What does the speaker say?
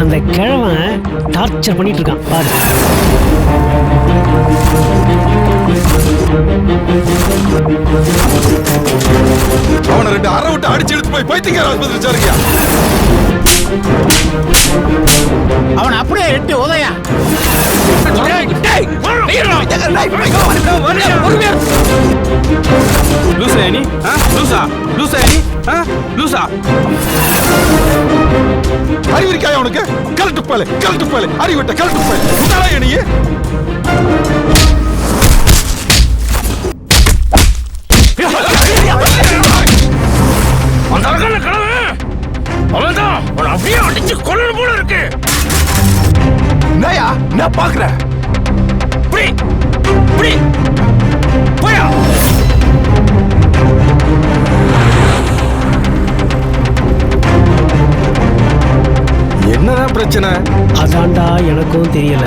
அந்த கிழவன் டார்ச்சர் பண்ணிட்டு இருக்கான் பாரு. அவனை ரெண்டு அரை விட்டு அடிச்சு எடுத்து போய் பைத்தியக்கார ஆஸ்பத்திரி வச்சாருங்க அவன் அப்படியே எட்டு உதயா? லூசா ஆ லூசா லூசா. அறிவிருக்காய அவனுக்கு கலட்டு போல கலட்டு போல. அறிவிட்ட கலட்டு போல. உண்டாளா நீ அந்த அழகான கடவு அவன் தான் அவன் அப்படியே அடிச்சு கொல்லணும் போல இருக்கு. நயா நான் பாக்குறேன் இப்படி இப்படி பிரச்சனை? அதான்டா எனக்கும் தெரியல.